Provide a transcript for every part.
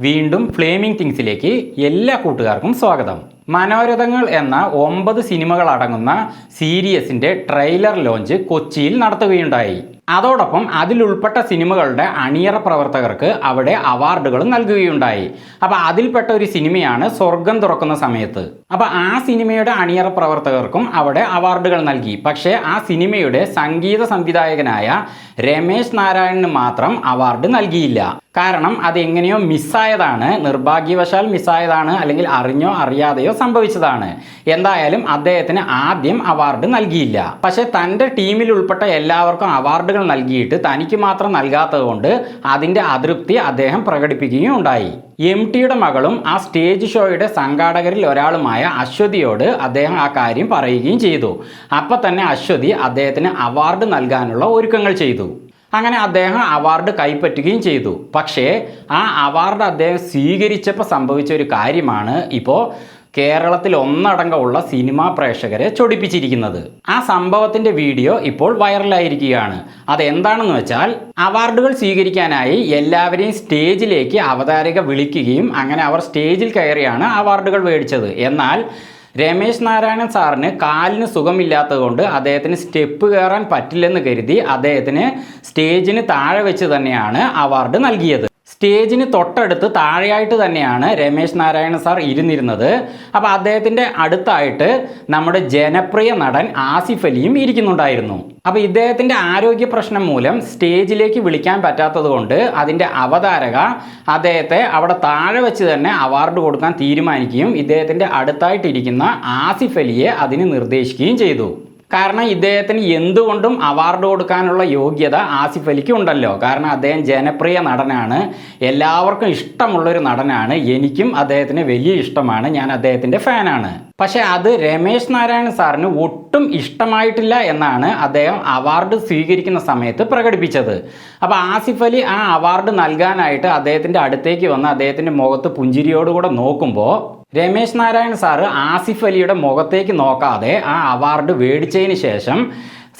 വീണ്ടും ഫ്ലേമിംഗ് തിങ്സിലേക്ക് എല്ലാ കൂട്ടുകാർക്കും സ്വാഗതം. മനോരഥങ്ങൾ എന്ന ഒമ്പത് സിനിമകൾ അടങ്ങുന്ന സീരീസിന്റെ ട്രെയിലർ ലോഞ്ച് കൊച്ചിയിൽ നടത്തുകയുണ്ടായി. അതോടൊപ്പം അതിലുൾപ്പെട്ട സിനിമകളുടെ അണിയറ പ്രവർത്തകർക്ക് അവിടെ അവാർഡുകളും നൽകുകയുണ്ടായി. അപ്പോൾ അതിൽപ്പെട്ട ഒരു സിനിമയാണ് സ്വർഗം തുറക്കുന്ന സമയത്ത്. അപ്പോൾ ആ സിനിമയുടെ അണിയറ പ്രവർത്തകർക്കും അവിടെ അവാർഡുകൾ നൽകി. പക്ഷേ ആ സിനിമയുടെ സംഗീത സംവിധായകനായ രമേശ് നാരായണന് മാത്രം അവാർഡ് നൽകിയില്ല. കാരണം അതെങ്ങനെയോ മിസ്സായതാണ് നിർഭാഗ്യവശാൽ മിസ്സായതാണ് അല്ലെങ്കിൽ അറിഞ്ഞോ അറിയാതെയോ സംഭവിച്ചതാണ്. എന്തായാലും അദ്ദേഹത്തിന് ആദ്യം അവാർഡ് നൽകിയില്ല. പക്ഷെ തന്റെ ടീമിൽ ഉൾപ്പെട്ട എല്ലാവർക്കും അവാർഡുകൾ നൽകിയിട്ട് തനിക്ക് മാത്രം നൽകാത്തത് കൊണ്ട് അതിന്റെ അതൃപ്തി അദ്ദേഹം പ്രകടിപ്പിക്കുകയും ഉണ്ടായി. എം ടിയുടെ മകളും ആ സ്റ്റേജ് ഷോയുടെ സംഘാടകരിൽ ഒരാളുമായ അശ്വതിയോട് അദ്ദേഹം ആ കാര്യം പറയുകയും ചെയ്തു. അപ്പം തന്നെ അശ്വതി അദ്ദേഹത്തിന് അവാർഡ് നൽകാനുള്ള ഒരുക്കങ്ങൾ ചെയ്തു. അങ്ങനെ അദ്ദേഹം അവാർഡ് കൈപ്പറ്റുകയും ചെയ്തു. പക്ഷേ ആ അവാർഡ് അദ്ദേഹം സ്വീകരിച്ചപ്പോൾ സംഭവിച്ച ഒരു കാര്യമാണ്. ഇപ്പോൾ കേരളത്തിൽ ഒന്നടങ്കമുള്ള സിനിമാ പ്രേക്ഷകരെ ചൊടിപ്പിച്ചിരിക്കുന്നത്. ആ സംഭവത്തിന്റെ വീഡിയോ ഇപ്പോൾ വൈറലായിരിക്കുകയാണ്. അതെന്താണെന്ന് വെച്ചാൽ അവാർഡുകൾ സ്വീകരിക്കാനായി എല്ലാവരെയും സ്റ്റേജിലേക്ക് അവതാരക വിളിക്കുകയും അങ്ങനെ അവർ സ്റ്റേജിൽ കയറിയാണ് അവാർഡുകൾ മേടിച്ചത്. എന്നാൽ രമേശ് നാരായണൻ സാറിന് കാലിന് സുഖമില്ലാത്തതുകൊണ്ട് അദ്ദേഹത്തിന് സ്റ്റെപ്പ് കയറാൻ പറ്റില്ലെന്ന് കരുതി അദ്ദേഹത്തിന് സ്റ്റേജിന് താഴെ വെച്ച് തന്നെയാണ് അവാർഡ് നൽകിയത്. സ്റ്റേജിന് തൊട്ടടുത്ത് താഴെയായിട്ട് തന്നെയാണ് രമേശ് നാരായണ സാർ ഇരുന്നിരുന്നത്. അപ്പോൾ അദ്ദേഹത്തിന്റെ അടുത്തായിട്ട് നമ്മുടെ ജനപ്രിയ നടൻ ആസിഫ് അലിയും ഇരിക്കുന്നുണ്ടായിരുന്നു. അപ്പോൾ ഇദ്ദേഹത്തിന്റെ ആരോഗ്യ പ്രശ്നം മൂലം സ്റ്റേജിലേക്ക് വിളിക്കാൻ പറ്റാത്തത് കൊണ്ട് അതിന്റെ അവതാരക അദ്ദേഹത്തെ അവിടെ താഴെ വെച്ച് തന്നെ അവാർഡ് കൊടുക്കാൻ തീരുമാനിക്കുകയും ഇദ്ദേഹത്തിന്റെ അടുത്തായിട്ടിരിക്കുന്ന ആസിഫ് അലിയെ അതിന് നിർദ്ദേശിക്കുകയും ചെയ്തു. കാരണം ഇദ്ദേഹത്തിന് എന്തുകൊണ്ടും അവാർഡ് കൊടുക്കാനുള്ള യോഗ്യത ആസിഫ് അലിക്ക് ഉണ്ടല്ലോ. കാരണം അദ്ദേഹം ജനപ്രിയ നടനാണ്. എല്ലാവർക്കും ഇഷ്ടമുള്ളൊരു നടനാണ്. എനിക്കും അദ്ദേഹത്തിന് വലിയ ഇഷ്ടമാണ്. ഞാൻ അദ്ദേഹത്തിന്റെ ഫാനാണ് പക്ഷേ അത് രമേശ് നാരായണൻ സാറിന് ഒട്ടും ഇഷ്ടമായിട്ടില്ല എന്നാണ് അദ്ദേഹം അവാർഡ് സ്വീകരിക്കുന്ന സമയത്ത് പ്രകടിപ്പിച്ചത്. അപ്പോൾ ആസിഫ് അലി ആ അവാർഡ് നൽകാനായിട്ട് അദ്ദേഹത്തിന്റെ അടുത്തേക്ക് വന്ന് അദ്ദേഹത്തിന്റെ മുഖത്ത് പുഞ്ചിരിയോടുകൂടെ നോക്കുമ്പോൾ രമേശ് നാരായൺ സാറ് ആസിഫ് അലിയുടെ മുഖത്തേക്ക് നോക്കാതെ ആ അവാർഡ് മേടിച്ചതിന് ശേഷം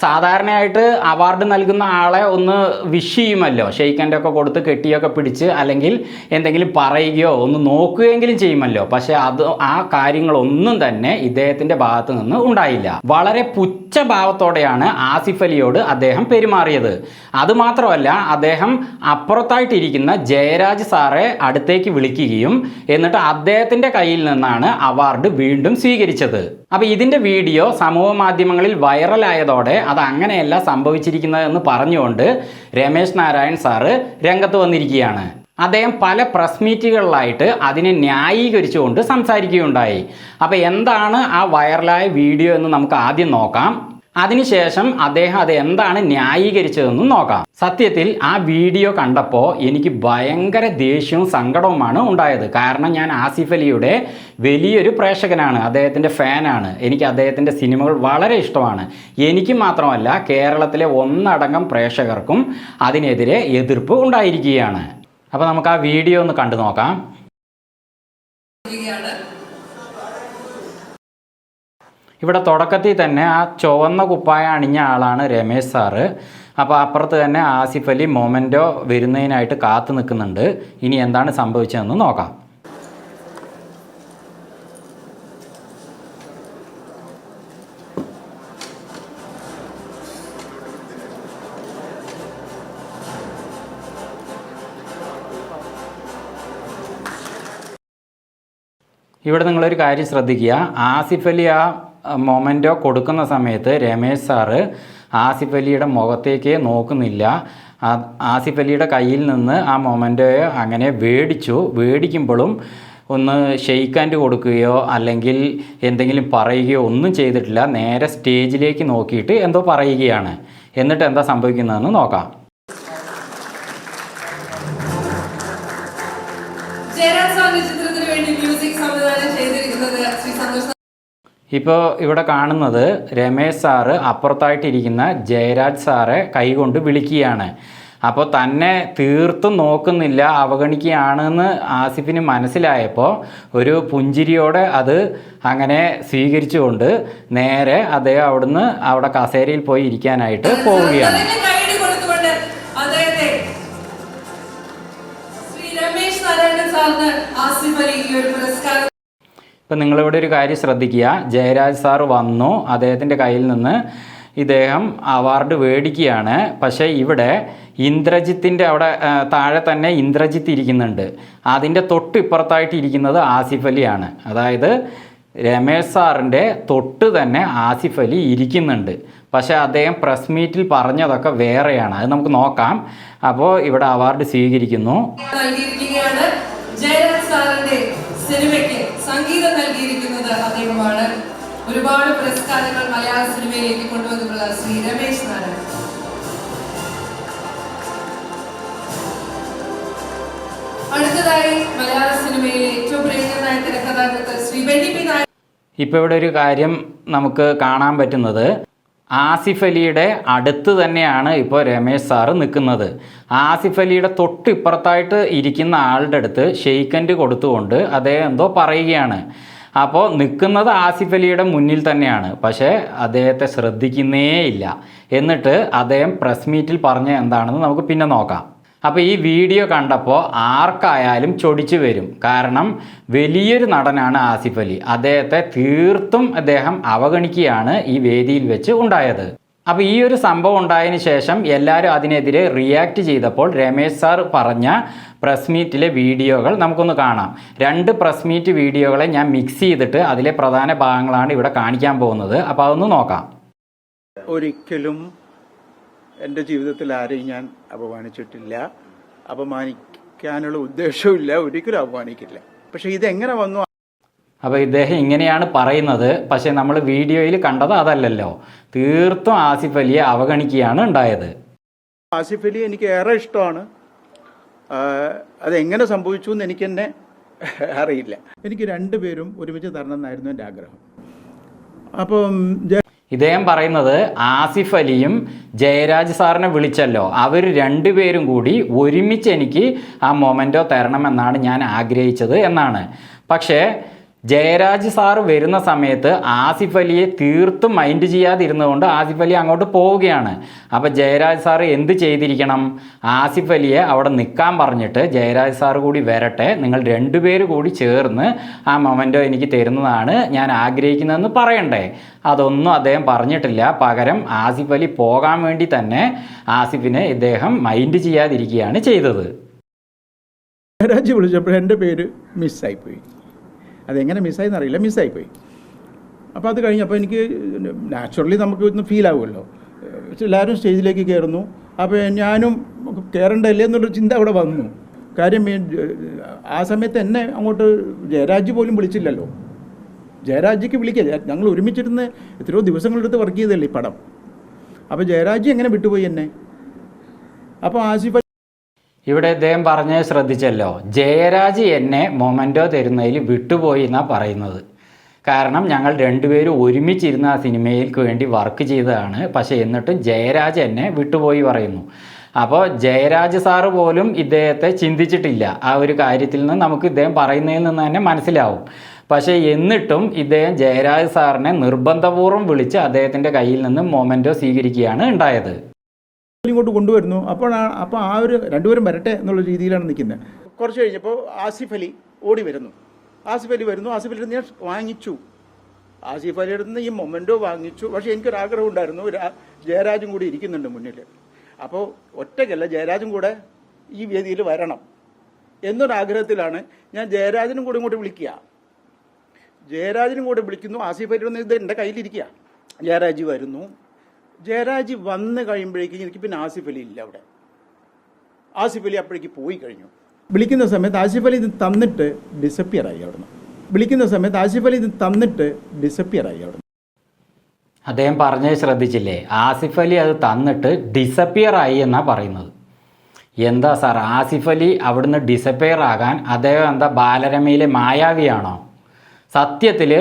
സാധാരണയായിട്ട് അവാർഡ് നൽകുന്ന ആളെ ഒന്ന് വിഷ് ചെയ്യുമല്ലോ? ഷെയ്ക്കന്റെ ഒക്കെ കൊടുത്ത് കെട്ടിയൊക്കെ പിടിച്ച് അല്ലെങ്കിൽ എന്തെങ്കിലും പറയുകയോ ഒന്ന് നോക്കുകയെങ്കിലും ചെയ്യുമല്ലോ? പക്ഷേ അത് ആ കാര്യങ്ങളൊന്നും തന്നെ ഇദ്ദേഹത്തിന്റെ ഭാഗത്ത് നിന്ന് ഉണ്ടായില്ല. വളരെ പുച്ഛഭാവത്തോടെയാണ് ആസിഫ് അലിയോട് അദ്ദേഹം പെരുമാറിയത്. അതുമാത്രമല്ല അദ്ദേഹം അപ്പുറത്തായിട്ടിരിക്കുന്ന ജയരാജ് സാറെ അടുത്തേക്ക് വിളിക്കുകയും എന്നിട്ട് അദ്ദേഹത്തിന്റെ കയ്യിൽ നിന്നാണ് അവാർഡ് വീണ്ടും സ്വീകരിച്ചത്. അപ്പോൾ ഇതിന്റെ വീഡിയോ സമൂഹ മാധ്യമങ്ങളിൽ വൈറലായതോടെ അത് അങ്ങനെയല്ല സംഭവിച്ചിരിക്കുന്നതെന്ന് പറഞ്ഞുകൊണ്ട് രമേശ് നാരായൺ സാറ് രംഗത്ത് വന്നിരിക്കുകയാണ്. അദ്ദേഹം പല പ്രസ് മീറ്റുകളിലായിട്ട് അതിനെ ന്യായീകരിച്ചുകൊണ്ട് സംസാരിക്കുകയുണ്ടായി. അപ്പോൾ എന്താണ് ആ വൈറലായ വീഡിയോ എന്ന് നമുക്ക് ആദ്യം നോക്കാം. അതിനുശേഷം അദ്ദേഹം അത് എന്താണ് ന്യായീകരിച്ചതെന്നും നോക്കാം. സത്യത്തിൽ ആ വീഡിയോ കണ്ടപ്പോൾ എനിക്ക് ഭയങ്കര ദേഷ്യവും സങ്കടവുമാണ് ഉണ്ടായത്. കാരണം ഞാൻ ആസിഫ് അലിയുടെ വലിയൊരു പ്രേക്ഷകനാണ് അദ്ദേഹത്തിന്റെ ഫാനാണ്. എനിക്ക് അദ്ദേഹത്തിന്റെ സിനിമകൾ വളരെ ഇഷ്ടമാണ്. എനിക്ക് മാത്രമല്ല കേരളത്തിലെ ഒന്നടങ്കം പ്രേക്ഷകർക്കും അതിനെതിരെ എതിർപ്പ് ഉണ്ടായിരിക്കുകയാണ്. അപ്പോൾ നമുക്ക് ആ വീഡിയോ ഒന്ന് കണ്ടു നോക്കാം. ഇവിടെ തുടക്കത്തിൽ തന്നെ ആ ചുവന്ന കുപ്പായ അണിഞ്ഞ ആളാണ് രമേശ് സാറ്. അപ്പോൾ അപ്പുറത്ത് തന്നെ ആസിഫ് അലി മൊമെന്റോ വരുന്നതിനായിട്ട് കാത്തു നിൽക്കുന്നുണ്ട്. ഇനി എന്താണ് സംഭവിച്ചതെന്ന് നോക്കാം. ഇവിടെ നിങ്ങളൊരു കാര്യം ശ്രദ്ധിക്കുക. ആസിഫ് അലി ആ മൊമെന്റോ കൊടുക്കുന്ന സമയത്ത് രമേശ് സാറ് ആസിഫ് അലിയുടെ മുഖത്തേക്ക് നോക്കുന്നില്ല. ആസിഫ് അലിയുടെ കയ്യിൽ നിന്ന് ആ മൊമെന്റോയെ അങ്ങനെ വേടിച്ചു. വേടിക്കുമ്പോഴും ഒന്ന് ഷെയ്ക്ക് ഹാൻഡ് കൊടുക്കുകയോ അല്ലെങ്കിൽ എന്തെങ്കിലും പറയുകയോ ഒന്നും ചെയ്തിട്ടില്ല. നേരെ സ്റ്റേജിലേക്ക് നോക്കിയിട്ട് എന്തോ പറയുകയാണ്. എന്നിട്ട് എന്താ സംഭവിക്കുന്നതെന്ന് നോക്കാം. ഇപ്പോൾ ഇവിടെ കാണുന്നത് രമേശ് സാറ് അപ്പുറത്തായിട്ടിരിക്കുന്ന ജയരാജ് സാറെ കൈകൊണ്ട് വിളിക്കുകയാണ്. അപ്പോൾ തന്നെ തീർത്തും നോക്കുന്നില്ല അവഗണിക്കുകയാണെന്ന് ആസിഫിന് മനസ്സിലായപ്പോൾ ഒരു പുഞ്ചിരിയോടെ അത് അങ്ങനെ സ്വീകരിച്ചുകൊണ്ട് നേരെ അദ്ദേഹം അവിടുന്ന് അവിടെ കസേരയിൽ പോയി ഇരിക്കാനായിട്ട് പോവുകയാണ്. ആസിഫ് അലി ഈ ഒരു പുരസ്കാരം ഇപ്പം നിങ്ങളിവിടെ ഒരു കാര്യം ശ്രദ്ധിക്കുക. ജയരാജ് സാർ വന്നു. അദ്ദേഹത്തിന്റെ കയ്യിൽ നിന്ന് ഇദ്ദേഹം അവാർഡ് മേടിക്കുകയാണ്. പക്ഷേ ഇവിടെ ഇന്ദ്രജിത്തിന്റെ അവിടെ താഴെ തന്നെ ഇന്ദ്രജിത്ത് ഇരിക്കുന്നുണ്ട്. അതിന്റെ തൊട്ട് ഇപ്പുറത്തായിട്ട് ഇരിക്കുന്നത് ആസിഫ് അലിയാണ്. അതായത് രമേശ് സാറിന്റെ തൊട്ട് തന്നെ ആസിഫ് അലി ഇരിക്കുന്നുണ്ട്. പക്ഷേ അദ്ദേഹം പ്രസ് മീറ്റിൽ പറഞ്ഞതൊക്കെ വേറെയാണ്. അത് നമുക്ക് നോക്കാം. അപ്പോൾ ഇവിടെ അവാർഡ് സ്വീകരിക്കുന്നു. സിനിമയ്ക്ക്. സംഗീതം നൽകിയിരിക്കുന്നത് അദ്ദേഹമാണ്. ഒരുപാട് പുരസ്കാരങ്ങൾ മലയാള സിനിമയിലേക്ക് കൊണ്ടുവന്നിട്ടുള്ള ശ്രീ രമേശ് നാരായണൻ. അടുത്തതായി മലയാള സിനിമയിലെ ഏറ്റവും പ്രിയങ്കരനായ തിരക്കഥാകൃത്ത് ശ്രീ ബെന്നി പി നായർ ഇവിടെ ഒരു കാര്യം നമുക്ക് കാണാൻ പറ്റുന്നത് ആസിഫ് അലിയുടെ അടുത്ത് തന്നെയാണ് ഇപ്പോൾ രമേശ് സാറ് നിൽക്കുന്നത്. ആസിഫ് അലിയുടെ തൊട്ടിപ്പുറത്തായിട്ട് ഇരിക്കുന്ന ആളുടെ അടുത്ത് ഷെയ്ക്കൻഡ് കൊടുത്തുകൊണ്ട് അദ്ദേഹം എന്തോ പറയുകയാണ്. അപ്പോൾ നിൽക്കുന്നത് ആസിഫ് അലിയുടെ മുന്നിൽ തന്നെയാണ്. പക്ഷേ അദ്ദേഹത്തെ ശ്രദ്ധിക്കുന്നേ ഇല്ല എന്നിട്ട് അദ്ദേഹം പ്രസ് മീറ്റിൽ പറഞ്ഞ എന്താണെന്ന് നമുക്ക് പിന്നെ നോക്കാം. അപ്പോൾ ഈ വീഡിയോ കണ്ടപ്പോൾ ആർക്കായാലും ചൊടിച്ചു വരും. കാരണം വലിയൊരു നടനാണ് ആസിഫ് അലി. അദ്ദേഹത്തെ തീർത്തും അദ്ദേഹം അവഗണിക്കുകയാണ് ഈ വേദിയിൽ വെച്ച് ഉണ്ടായത്. അപ്പോൾ ഈ ഒരു സംഭവം ഉണ്ടായതിനു ശേഷം എല്ലാവരും അതിനെതിരെ റിയാക്ട് ചെയ്തപ്പോൾ രമേശ് സാർ പറഞ്ഞ പ്രസ് മീറ്റിലെ വീഡിയോകൾ നമുക്കൊന്ന് കാണാം. രണ്ട് പ്രസ് മീറ്റ് വീഡിയോകളെ ഞാൻ മിക്സ് ചെയ്തിട്ട് അതിലെ പ്രധാന ഭാഗങ്ങളാണ് ഇവിടെ കാണിക്കാൻ പോകുന്നത്. അപ്പോൾ അതൊന്ന് നോക്കാം. ഒരിക്കലും എന്റെ ജീവിതത്തിൽ ആരെയും ഞാൻ അപമാനിച്ചിട്ടില്ല. അപമാനിക്കാനുള്ള ഉദ്ദേശവുമില്ല. ഒരിക്കലും അപമാനിക്കില്ല. പക്ഷെ ഇതെങ്ങനെ വന്നു? അപ്പോൾ ഇദ്ദേഹം ഇങ്ങനെയാണ് പറയുന്നത്. പക്ഷേ നമ്മൾ വീഡിയോയിൽ കണ്ടത് അതല്ലല്ലോ. തീർത്തും ആസിഫ് അലിയെ അവഗണിക്കുകയാണ് ഉണ്ടായത്. ആസിഫ് അലി എനിക്ക് ഏറെ ഇഷ്ടമാണ്. അതെങ്ങനെ സംഭവിച്ചു എന്ന് എനിക്ക് തന്നെ അറിയില്ല. എനിക്ക് രണ്ടുപേരും ഒരുമിച്ച് തരണം എന്നായിരുന്നു എന്റെ ആഗ്രഹം. അപ്പം ഇദ്ദേഹം പറയുന്നത് ആസിഫ് അലിയും ജയരാജ് സാറിനെ വിളിച്ചല്ലോ. അവർ രണ്ടുപേരും കൂടി ഒരുമിച്ച് എനിക്ക് ആ മൊമെന്റോ തരണമെന്നാണ് ഞാൻ ആഗ്രഹിച്ചത് എന്നാണ്. പക്ഷേ ജയരാജ് സാർ വരുന്ന സമയത്ത് ആസിഫ് അലിയെ തീർത്തും മൈൻഡ് ചെയ്യാതിരുന്നതുകൊണ്ട് ആസിഫ് അലി അങ്ങോട്ട് പോവുകയാണ്. അപ്പോൾ ജയരാജ് സാർ എന്ത് ചെയ്തിരിക്കണം? ആസിഫ് അലിയെ അവിടെ നിൽക്കാൻ പറഞ്ഞിട്ട് ജയരാജ് സാർ കൂടി വരട്ടെ നിങ്ങൾ രണ്ടുപേര് കൂടി ചേർന്ന് ആ മൊമെന്റോ എനിക്ക് തരുന്നതാണ് ഞാൻ ആഗ്രഹിക്കുന്നതെന്ന് പറയണ്ടേ. അതൊന്നും അദ്ദേഹം പറഞ്ഞിട്ടില്ല. പകരം ആസിഫ് അലി പോകാൻ വേണ്ടി തന്നെ ആസിഫിനെ ഇദ്ദേഹം മൈൻഡ് ചെയ്യാതിരിക്കുകയാണ് ചെയ്തത്. ജയരാജ് വിളിച്ചപ്പോൾ എന്റെ പേര് മിസ്സായിപ്പോയി അതെങ്ങനെ മിസ്സായെന്ന് അറിയില്ല മിസ്സായിപ്പോയി. അപ്പോൾ അത് കഴിഞ്ഞപ്പോൾ എനിക്ക് നാച്ചുറലി നമുക്ക് ഇന്ന് ഫീൽ ആവുമല്ലോ. എല്ലാവരും സ്റ്റേജിലേക്ക് കയറുന്നു. അപ്പോൾ ഞാനും കയറണ്ടല്ലേ എന്നുള്ളൊരു ചിന്ത അവിടെ വന്നു. കാര്യം ആ സമയത്ത് എന്നെ അങ്ങോട്ട് ജയരാജ് പോലും വിളിച്ചില്ലല്ലോ. ജയരാജിക്ക് വിളിക്കുക ഞങ്ങൾ ഒരുമിച്ചിരുന്ന് എത്രയോ ദിവസങ്ങളെടുത്ത് വർക്ക് ചെയ്തല്ലേ ഈ പടം. അപ്പോൾ ജയരാജ് എങ്ങനെ വിട്ടുപോയി എന്നെ? അപ്പോൾ ആസിഫ് ഇവിടെ ഇദ്ദേഹം പറഞ്ഞത് ശ്രദ്ധിച്ചല്ലോ. ജയരാജ് എന്നെ മൊമെന്റോ തരുന്നതിൽ വിട്ടുപോയി എന്നാണ് പറയുന്നത്. കാരണം ഞങ്ങൾ രണ്ടുപേരും ഒരുമിച്ചിരുന്ന ആ സിനിമയിൽക്ക് വേണ്ടി വർക്ക് ചെയ്തതാണ്. പക്ഷേ എന്നിട്ടും ജയരാജ് എന്നെ വിട്ടുപോയി പറയുന്നു. അപ്പോൾ ജയരാജ് സാറ് പോലും ഇദ്ദേഹത്തെ ചിന്തിച്ചിട്ടില്ല. ആ ഒരു കാര്യത്തിൽ നിന്ന് നമുക്ക് ഇദ്ദേഹം പറയുന്നതിൽ നിന്ന് തന്നെ മനസ്സിലാവും. പക്ഷേ എന്നിട്ടും ഇദ്ദേഹം ജയരാജ് സാറിനെ നിർബന്ധപൂർവം വിളിച്ച് അദ്ദേഹത്തിന്റെ കയ്യിൽ നിന്ന് മൊമെന്റോ സ്വീകരിക്കുകയാണ് ഉണ്ടായത്. ഇങ്ങോട്ട് കൊണ്ടുവരുന്നു. അപ്പോഴാണ് അപ്പോൾ ആ ഒരു രണ്ടുപേരും വരട്ടെ എന്നുള്ള രീതിയിലാണ് നിൽക്കുന്നത്. കുറച്ച് കഴിഞ്ഞപ്പോൾ ആസിഫ് അലി ഓടി വരുന്നു. ആസിഫ് അലി വരുന്നു. ആസിഫ് അലി ഞാൻ വാങ്ങിച്ചു. ആസിഫ് അലിയുടെ നിന്ന് ഈ മൊമെന്റോ വാങ്ങിച്ചു. പക്ഷേ എനിക്കൊരു ആഗ്രഹം ഉണ്ടായിരുന്നു. ജയരാജും കൂടി ഇരിക്കുന്നുണ്ട് മുന്നിൽ അപ്പോൾ ഒറ്റയ്ക്കല്ല ജയരാജും കൂടെ ഈ വേദിയിൽ വരണം എന്നൊരാഗ്രഹത്തിലാണ് ഞാൻ ജയരാജനും കൂടെ ഇങ്ങോട്ട് വിളിക്കുക. ജയരാജിനും കൂടെ വിളിക്കുന്നു. ആസിഫ് അലിയുടെ ഇത് എന്റെ കയ്യിലിരിക്കുക. ജയരാജ് വരുന്നു. ജയരാജ് വന്ന് കഴിയുമ്പോഴേക്കും എനിക്ക് പിന്നെ ആസിഫ് അലി ഇല്ല അവിടെ. ആസിഫ് അലി അപ്പോഴേക്ക് പോയി കഴിഞ്ഞു. വിളിക്കുന്ന സമയത്ത് ആസിഫ് അലി ഇത് തന്നിട്ട് ഡിസപ്പിയർ ആയി അവിടുന്ന്. വിളിക്കുന്ന സമയത്ത് ആസിഫ് അലി ഇത് തന്നിട്ട് ഡിസപ്പിയർ ആയി അവിടുന്ന്. അദ്ദേഹം പറഞ്ഞത് ശ്രദ്ധിച്ചില്ലേ? ആസിഫ് അലി അത് തന്നിട്ട് ഡിസപ്പിയർ ആയി എന്നാണ് പറയുന്നത്. എന്താ സാർ ആസിഫ് അലി അവിടുന്ന് ഡിസപ്പിയർ ആകാൻ അദ്ദേഹം എന്താ ബാലരമയിലെ മായാവിയാണോ? സത്യത്തിൽ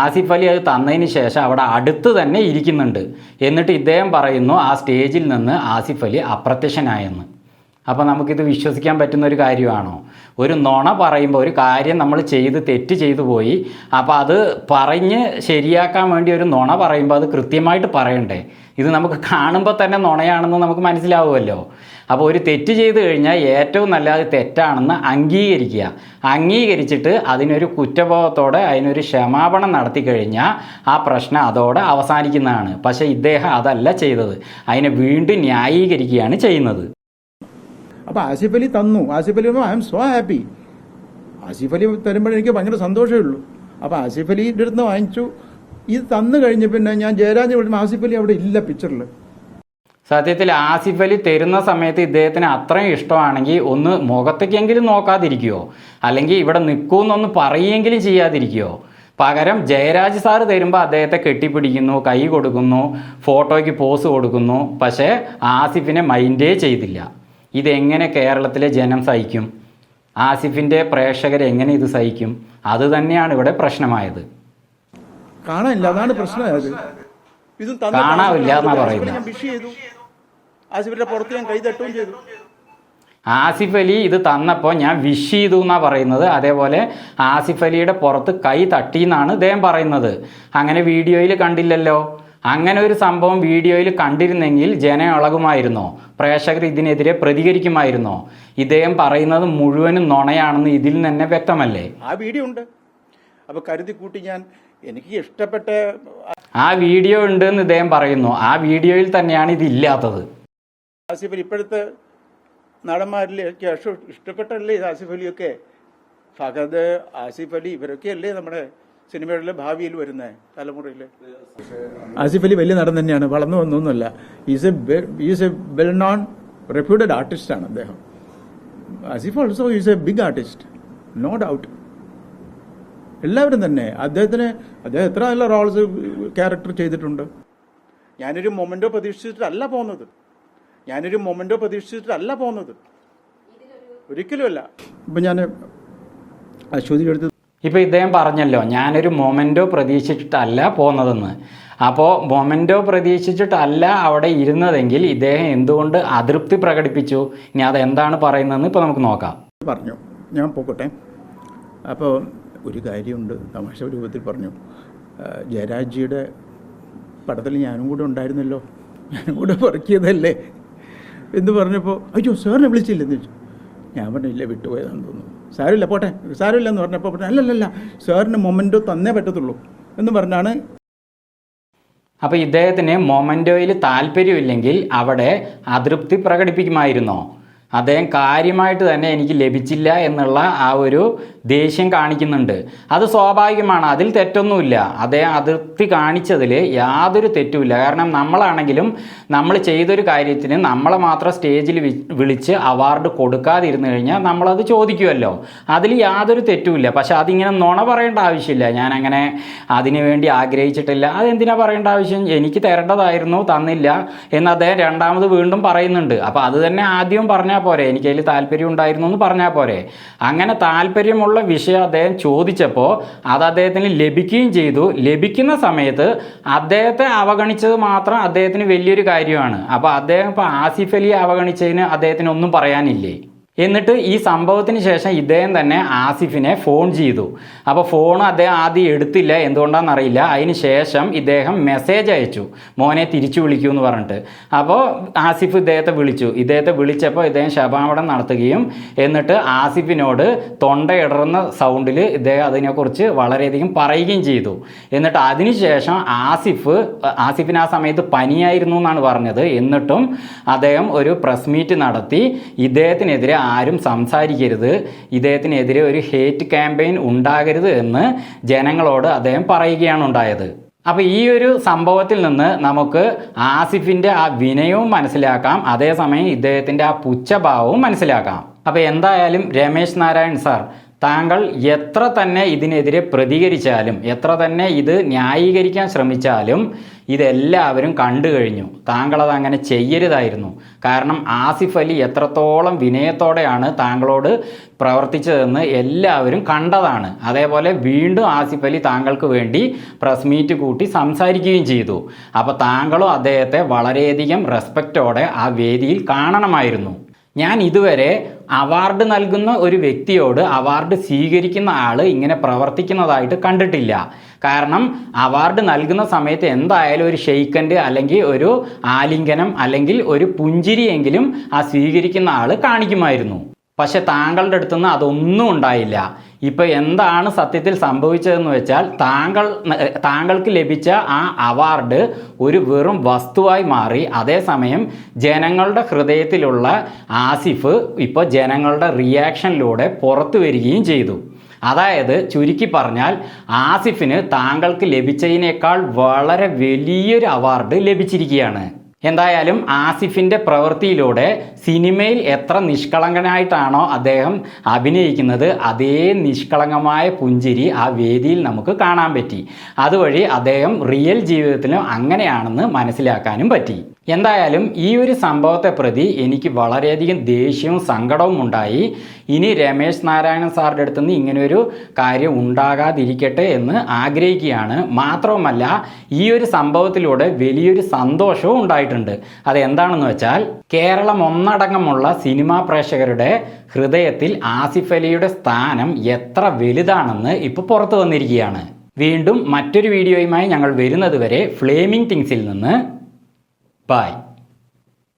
ആസിഫ് അലി അത് തന്നതിന് ശേഷം അവിടെ അടുത്ത് തന്നെ ഇരിക്കുന്നുണ്ട്. എന്നിട്ട് ഇദ്ദേഹം പറയുന്നു ആ സ്റ്റേജിൽ നിന്ന് ആസിഫ് അലി അപ്രത്യക്ഷനായെന്ന്. അപ്പോൾ നമുക്കിത് വിശ്വസിക്കാൻ പറ്റുന്ന ഒരു കാര്യമാണോ? ഒരു നുണ പറയുമ്പോൾ ഒരു കാര്യം നമ്മൾ ചെയ്ത് തെറ്റ് ചെയ്തു പോയി അപ്പോൾ അത് പറഞ്ഞ് ശരിയാക്കാൻ വേണ്ടി ഒരു നുണ പറയുമ്പോൾ അത് കൃത്യമായിട്ട് പറയണ്ടേ? ഇത് നമുക്ക് കാണുമ്പോൾ തന്നെ നുണയാണെന്ന് നമുക്ക് മനസ്സിലാവുമല്ലോ. അപ്പോൾ ഒരു തെറ്റ് ചെയ്ത് കഴിഞ്ഞാൽ ഏറ്റവും നല്ല അത് തെറ്റാണെന്ന് അംഗീകരിക്കുക. അംഗീകരിച്ചിട്ട് അതിനൊരു കുറ്റബോധത്തോടെ അതിനൊരു ക്ഷമാപണം നടത്തി കഴിഞ്ഞാൽ ആ പ്രശ്നം അതോടെ അവസാനിക്കുന്നതാണ്. പക്ഷേ ഇദ്ദേഹം അതല്ല ചെയ്തത്. അതിനെ വീണ്ടും ന്യായീകരിക്കുകയാണ് ചെയ്യുന്നത്. അപ്പോൾ ആസിഫ് അലി തന്നു. Asif Ali I'm so happy Asif Ali തരുമ്പോഴെനിക്ക് ഭയങ്കര സന്തോഷമേ ഉള്ളൂ. അപ്പോൾ ആസിഫ് അലിയുടെ അടുത്ത് വാങ്ങിച്ചു. ഇത് തന്നു കഴിഞ്ഞ പിന്നെ ഞാൻ ജയരാജ് വിളിക്കുന്ന ആസിഫ് അലി അവിടെ ഇല്ല പിക്ചറിൽ സത്യത്തിൽ ആസിഫ് അലി തരുന്ന സമയത്ത് ഇദ്ദേഹത്തിന് അത്രയും ഇഷ്ടമാണെങ്കിൽ ഒന്ന് മുഖത്തേക്കെങ്കിലും നോക്കാതിരിക്കുമോ അല്ലെങ്കിൽ ഇവിടെ നിൽക്കൂന്നൊന്ന് പറയുമെങ്കിലും ചെയ്യാതിരിക്കുമോ പകരം ജയരാജ് സാറ് തരുമ്പോൾ അദ്ദേഹത്തെ കെട്ടിപ്പിടിക്കുന്നു കൈ കൊടുക്കുന്നു ഫോട്ടോയ്ക്ക് പോസ് കൊടുക്കുന്നു. പക്ഷേ ആസിഫിനെ മൈൻഡേ ചെയ്തില്ല. ഇതെങ്ങനെ കേരളത്തിലെ ജനം സഹിക്കും? ആസിഫിന്റെ പ്രേക്ഷകരെങ്ങനെ ഇത് സഹിക്കും? അതുതന്നെയാണ് ഇവിടെ പ്രശ്നമായത്. കാണാനില്ല. അതാണ് പ്രശ്നം അത് ഇതും കാണാവില്ല കാണാനില്ല എന്നാ ആസിഫ് പറയുന്നത്. ഞാൻ വിഷ് ചെയ്തു. ആസിഫിന്റെ പുറത്ത് ഞാൻ കൈ തട്ടുകയും ചെയ്തു. ആസിഫ് അലി ഇത് തന്നപ്പോൾ ഞാൻ വിഷ് ചെയ്തു എന്നാണ് പറയുന്നത്. അതേപോലെ ആസിഫ് അലിയുടെ പുറത്ത് കൈ തട്ടി എന്നാണ് ഇദ്ദേഹം പറയുന്നത്. അങ്ങനെ വീഡിയോയിൽ കണ്ടില്ലല്ലോ. അങ്ങനെ ഒരു സംഭവം വീഡിയോയിൽ കണ്ടിരുന്നെങ്കിൽ ജനം ഇളകുമായിരുന്നോ പ്രേക്ഷകർ ഇതിനെതിരെ പ്രതികരിക്കുമായിരുന്നോ? ഇദ്ദേഹം പറയുന്നത് മുഴുവനും നുണയാണെന്ന് ഇതിൽ തന്നെ വ്യക്തമല്ലേ? ആ വീഡിയോ ഉണ്ട്. അപ്പോൾ കരുതി കൂട്ടി ഞാൻ എനിക്ക് ഇഷ്ടപ്പെട്ട ആ വീഡിയോ ഉണ്ട് എന്ന് ഇദ്ദേഹം പറയുന്നു. ആ വീഡിയോയിൽ തന്നെയാണ് ഇതില്ലാത്തത് ആസിഫ് അലി ഇപ്പോഴത്തെ നടന്മാരിലേക്ക് ഇഷ്ട- ഇഷ്ടപ്പെട്ടല്ലേ ആസിഫ് അലിയൊക്കെ ഫഹദ് ആസിഫ് അലി ഇവരൊക്കെ അല്ലേ നമ്മുടെ സിനിമകളിലെ ഭാവിയിൽ വരുന്ന തലമുറയിൽ ആസിഫ് അലി വലിയ നടൻ തന്നെയാണ് വളർന്നു വന്നൊന്നുമല്ല. Is a is a well known reputed ആർട്ടിസ്റ്റാണ് അദ്ദേഹം. Asif also is a big artist no doubt എല്ലാവരും തന്നെ. അദ്ദേഹത്തിന് അദ്ദേഹം എത്ര നല്ല റോൾസ് ക്യാരക്ടർ ചെയ്തിട്ടുണ്ട്. ഞാനൊരു മൊമെന്റോ പ്രതീക്ഷിച്ചിട്ടല്ല പോകുന്നത്. ഞാനൊരു മൊമെന്റോ പ്രതീക്ഷിച്ചിട്ടല്ല പോകുന്നത്. ഒരിക്കലുമല്ല. ഇപ്പം ഞാൻ അശ്വതിയെടുത്ത് ഇപ്പോൾ ഇദ്ദേഹം പറഞ്ഞല്ലോ ഞാനൊരു മൊമെന്റോ പ്രതീക്ഷിച്ചിട്ടല്ല പോകുന്നതെന്ന്. അപ്പോൾ മൊമെന്റോ പ്രതീക്ഷിച്ചിട്ടല്ല അവിടെ ഇരുന്നതെങ്കിൽ ഇദ്ദേഹം എന്തുകൊണ്ട് അതൃപ്തി പ്രകടിപ്പിച്ചു? ഇനി അതെന്താണ് പറയുന്നതെന്ന് ഇപ്പോൾ നമുക്ക് നോക്കാം. പറഞ്ഞു. ഞാൻ പോക്കട്ടെ. അപ്പോൾ ഒരു കാര്യമുണ്ട്. തമാശ രൂപത്തിൽ പറഞ്ഞു. ജയരാജിയുടെ പടത്തിൽ ഞാനും കൂടെ ഉണ്ടായിരുന്നല്ലോ. ഞാനും കൂടെ പറക്കിയതല്ലേ? എന്ന് പറഞ്ഞപ്പോൾ അയ്യോ സാറിനെ വിളിച്ചില്ലെന്ന് ചോദിച്ചു. ഞാൻ പറഞ്ഞില്ല വിട്ടുപോയതാണെന്ന് തോന്നുന്നു. സാരമില്ല പോട്ടെ. സാരമില്ല എന്ന് പറഞ്ഞപ്പോൾ പറഞ്ഞു അല്ലല്ലല്ല സാറിന് മൊമെന്റോ തന്നേ പറ്റത്തുള്ളൂ. എന്ന് പറഞ്ഞാണ് അപ്പോൾ ഇദ്ദേഹത്തിന് മൊമെന്റോയിൽ താല്പര്യമില്ലെങ്കിൽ അവിടെ അതൃപ്തി പ്രകടിപ്പിക്കുമായിരുന്നോ? അദ്ദേഹം കാര്യമായിട്ട് തന്നെ എനിക്ക് ലഭിച്ചില്ല എന്നുള്ള ആ ഒരു ദേഷ്യം കാണിക്കുന്നുണ്ട്. അത് സ്വാഭാവികമാണ്. അതിൽ തെറ്റൊന്നുമില്ല. അദ്ദേഹം അതിർത്തി കാണിച്ചതിൽ യാതൊരു തെറ്റുമില്ല. കാരണം നമ്മളാണെങ്കിലും നമ്മൾ ചെയ്തൊരു കാര്യത്തിന് നമ്മളെ മാത്രം സ്റ്റേജിൽ വിളിച്ച് അവാർഡ് കൊടുക്കാതിരുന്നു കഴിഞ്ഞാൽ നമ്മളത് ചോദിക്കുമല്ലോ. അതിൽ യാതൊരു തെറ്റുമില്ല. പക്ഷേ അതിങ്ങനെ നുണ പറയേണ്ട ആവശ്യമില്ല. ഞാനങ്ങനെ അതിനു വേണ്ടി ആഗ്രഹിച്ചിട്ടില്ല. അതെന്തിനാ പറയേണ്ട ആവശ്യം? എനിക്ക് തരേണ്ടതായിരുന്നു തന്നില്ല എന്ന് അദ്ദേഹം രണ്ടാമത് വീണ്ടും പറയുന്നുണ്ട്. അപ്പോൾ അത് തന്നെ ആദ്യം പറഞ്ഞാൽ പോരെ. എനിക്ക് അതിൽ താല്പര്യം ഉണ്ടായിരുന്നു എന്ന് പറഞ്ഞാൽ പോരെ. അങ്ങനെ താല്പര്യമുള്ള വിഷയം അദ്ദേഹം ചോദിച്ചപ്പോൾ അത് അദ്ദേഹത്തിന് ലഭിക്കുകയും ചെയ്തു. ലഭിക്കുന്ന സമയത്ത് അദ്ദേഹത്തെ അവഗണിച്ചത് മാത്രം അദ്ദേഹത്തിന് വലിയൊരു കാര്യമാണ്. അപ്പോൾ അദ്ദേഹം ഇപ്പോൾ ആസിഫ് അവഗണിച്ചതിന് അദ്ദേഹത്തിന് ഒന്നും പറയാനില്ലേ? എന്നിട്ട് ഈ സംഭവത്തിന് ശേഷം ഇദ്ദേഹം തന്നെ ആസിഫിനെ ഫോൺ ചെയ്തു. അപ്പോൾ ഫോൺ അദ്ദേഹം ആദ്യം എടുത്തില്ല എന്തുകൊണ്ടാണെന്നറിയില്ല അതിന് ശേഷം ഇദ്ദേഹം മെസ്സേജ് അയച്ചു. മോനെ തിരിച്ചു വിളിക്കൂ എന്ന് പറഞ്ഞിട്ട്. അപ്പോൾ ആസിഫ് ഇദ്ദേഹത്തെ വിളിച്ചു. ഇദ്ദേഹത്തെ വിളിച്ചപ്പോൾ ഇദ്ദേഹം ശപാമടം നടത്തുകയും എന്നിട്ട് ആസിഫിനോട് തൊണ്ടയിടറുന്ന സൗണ്ടിൽ ഇദ്ദേഹം അതിനെക്കുറിച്ച് വളരെയധികം പറയുകയും ചെയ്തു. എന്നിട്ട് അതിനുശേഷം ആസിഫ് ആസിഫിന് ആ സമയത്ത് പനിയായിരുന്നു എന്നാണ് പറഞ്ഞത്. എന്നിട്ടും അദ്ദേഹം ഒരു പ്രസ് മീറ്റ് നടത്തി. ഇദ്ദേഹത്തിനെതിരെ ആരും സംസാരിക്കരുത്. ഇദ്ദേഹത്തിനെതിരെ ഒരു ഹേറ്റ് ക്യാമ്പയിൻ ഉണ്ടാകരുത് എന്ന് ജനങ്ങളോട് അദ്ദേഹം പറയുകയാണ് ഉണ്ടായത്. അപ്പോൾ ഈ ഒരു സംഭവത്തിൽ നിന്ന് നമുക്ക് ആസിഫിന്റെ ആ വിനയവും മനസ്സിലാക്കാം. അതേസമയം ഇദ്ദേഹത്തിന്റെ ആ പുച്ഛഭാവവും മനസ്സിലാക്കാം. അപ്പോൾ എന്തായാലും രമേശ് നാരായൺ സാർ താങ്കൾ എത്ര തന്നെ ഇതിനെതിരെ പ്രതികരിച്ചാലും എത്ര തന്നെ ഇത് ന്യായീകരിക്കാൻ ശ്രമിച്ചാലും ഇതെല്ലാവരും കണ്ടു കഴിഞ്ഞു. താങ്കളത് അങ്ങനെ ചെയ്യരുതായിരുന്നു. കാരണം ആസിഫ് അലി എത്രത്തോളം വിനയത്തോടെയാണ് താങ്കളോട് പ്രവർത്തിച്ചതെന്ന് എല്ലാവരും കണ്ടതാണ്. അതേപോലെ വീണ്ടും ആസിഫ് അലി താങ്കൾക്ക് വേണ്ടി പ്രസ് മീറ്റ് കൂട്ടി സംസാരിക്കുകയും ചെയ്തു. അപ്പോൾ താങ്കളും അദ്ദേഹത്തെ വളരെയധികം റെസ്പെക്റ്റോടെ ആ വേദിയിൽ കാണണമായിരുന്നു. ഞാൻ ഇതുവരെ അവാർഡ് നൽകുന്ന ഒരു വ്യക്തിയോട് അവാർഡ് സ്വീകരിക്കുന്ന ആൾ ഇങ്ങനെ പ്രവർത്തിക്കുന്നതായിട്ട് കണ്ടിട്ടില്ല. കാരണം അവാർഡ് നൽകുന്ന സമയത്ത് എന്തായാലും ഒരു ഷെയ്ക്കന്റ് അല്ലെങ്കിൽ ഒരു ആലിംഗനം അല്ലെങ്കിൽ ഒരു പുഞ്ചിരിയെങ്കിലും ആ സ്വീകരിക്കുന്ന ആൾ കാണിക്കുമായിരുന്നു. പക്ഷെ താങ്കളുടെ അടുത്തുനിന്ന് അതൊന്നും ഉണ്ടായില്ല. ഇപ്പൊ എന്താണ് സത്യത്തിൽ സംഭവിച്ചതെന്ന് വെച്ചാൽ താങ്കൾ താങ്കൾക്ക് ലഭിച്ച ആ അവാർഡ് ഒരു വെറും വസ്തുവായി മാറി. അതേസമയം ജനങ്ങളുടെ ഹൃദയത്തിലുള്ള ആസിഫ് ഇപ്പോൾ ജനങ്ങളുടെ റിയാക്ഷനിലൂടെ പുറത്തു വരികയും ചെയ്തു. അതായത് ചുരുക്കി പറഞ്ഞാൽ ആസിഫിന് താങ്കൾക്ക് ലഭിച്ചതിനേക്കാൾ വളരെ വലിയൊരു അവാർഡ് ലഭിച്ചിരിക്കുകയാണ്. എന്തായാലും ആസിഫിന്റെ പ്രവൃത്തിയിലൂടെ സിനിമയിൽ എത്ര നിഷ്കളങ്കനായിട്ടാണോ അദ്ദേഹം അഭിനയിക്കുന്നത് അതേ നിഷ്കളങ്കമായ പുഞ്ചിരി ആ വേദിയിൽ നമുക്ക് കാണാൻ പറ്റി. അതുവഴി അദ്ദേഹം റിയൽ ജീവിതത്തിലും അങ്ങനെയാണെന്ന് മനസ്സിലാക്കാനും പറ്റി. എന്തായാലും ഈ ഒരു സംഭവത്തെ പ്രതി എനിക്ക് വളരെയധികം ദേഷ്യവും സങ്കടവും ഉണ്ടായി. ഇനി രമേശ് നാരായണൻ സാറിന്റെ അടുത്ത് നിന്ന് ഇങ്ങനൊരു കാര്യം ഉണ്ടാകാതിരിക്കട്ടെ എന്ന് ആഗ്രഹിക്കുകയാണ്. മാത്രവുമല്ല ഈ ഒരു സംഭവത്തിലൂടെ വലിയൊരു സന്തോഷവും ഉണ്ടായിട്ടുണ്ട്. അതെന്താണെന്ന് വെച്ചാൽ കേരളം ഒന്നടങ്കമുള്ള സിനിമാ പ്രേക്ഷകരുടെ ഹൃദയത്തിൽ ആസിഫ് അലിയുടെ സ്ഥാനം എത്ര വലുതാണെന്ന് ഇപ്പോൾ പുറത്തു വന്നിരിക്കുകയാണ്. വീണ്ടും മറ്റൊരു വീഡിയോയുമായി ഞങ്ങൾ വരുന്നതുവരെ ഫ്ലേമിംഗ് തിങ്സിൽ നിന്ന് Bye.